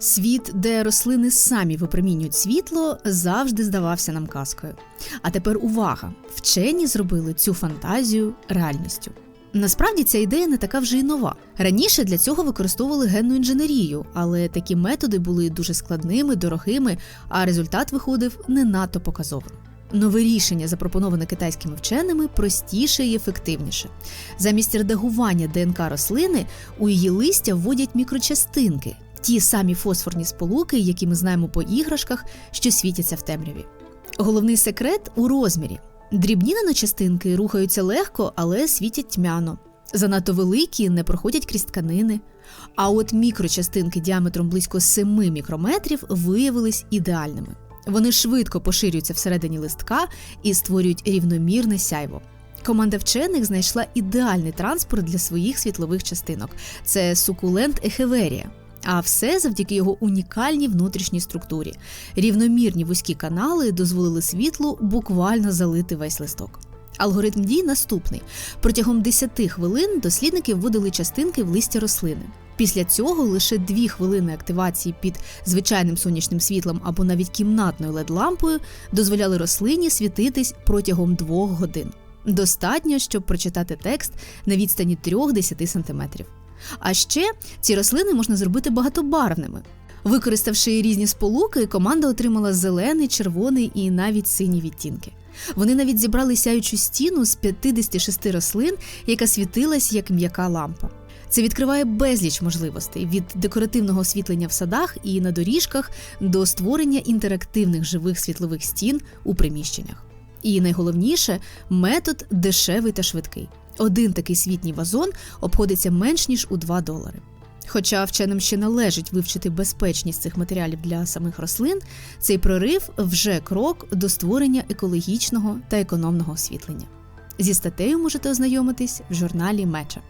Світ, де рослини самі випромінюють світло, завжди здавався нам казкою. А тепер увага! Вчені зробили цю фантазію реальністю. Насправді ця ідея не така вже й нова. Раніше для цього використовували генну інженерію, але такі методи були дуже складними, дорогими, а результат виходив не надто показовим. Нове рішення, запропоноване китайськими вченими, простіше і ефективніше. Замість редагування ДНК рослини у її листя вводять мікрочастинки, ті самі фосфорні сполуки, які ми знаємо по іграшках, що світяться в темряві. Головний секрет у розмірі. Дрібні наночастинки рухаються легко, але світять тьмяно. Занадто великі не проходять крізь тканини. А от мікрочастинки діаметром близько 7 мікрометрів виявились ідеальними. Вони швидко поширюються всередині листка і створюють рівномірне сяйво. Команда вчених знайшла ідеальний транспорт для своїх світлових частинок це сукулент Ехеверія. А все завдяки його унікальній внутрішній структурі. Рівномірні вузькі канали дозволили світлу буквально залити весь листок. Алгоритм дій наступний: протягом 10 хвилин дослідники вводили частинки в листя рослини. Після цього лише 2 хвилини активації під звичайним сонячним світлом або навіть кімнатною LED-лампою дозволяли рослині світитись протягом 2 годин. Достатньо, щоб прочитати текст на відстані 3-10 см. А ще ці рослини можна зробити багатобарвними. Використавши різні сполуки, команда отримала зелений, червоний і навіть синій відтінки. Вони навіть зібрали сяючу стіну з 56 рослин, яка світилась як м'яка лампа. Це відкриває безліч можливостей від декоративного освітлення в садах і на доріжках до створення інтерактивних живих світлових стін у приміщеннях. І найголовніше метод дешевий та швидкий. Один такий світній вазон обходиться менш ніж у 2 долари. Хоча вченим ще належить вивчити безпечність цих матеріалів для самих рослин, цей прорив вже крок до створення екологічного та економного освітлення. Зі статтею можете ознайомитись в журналі Меча.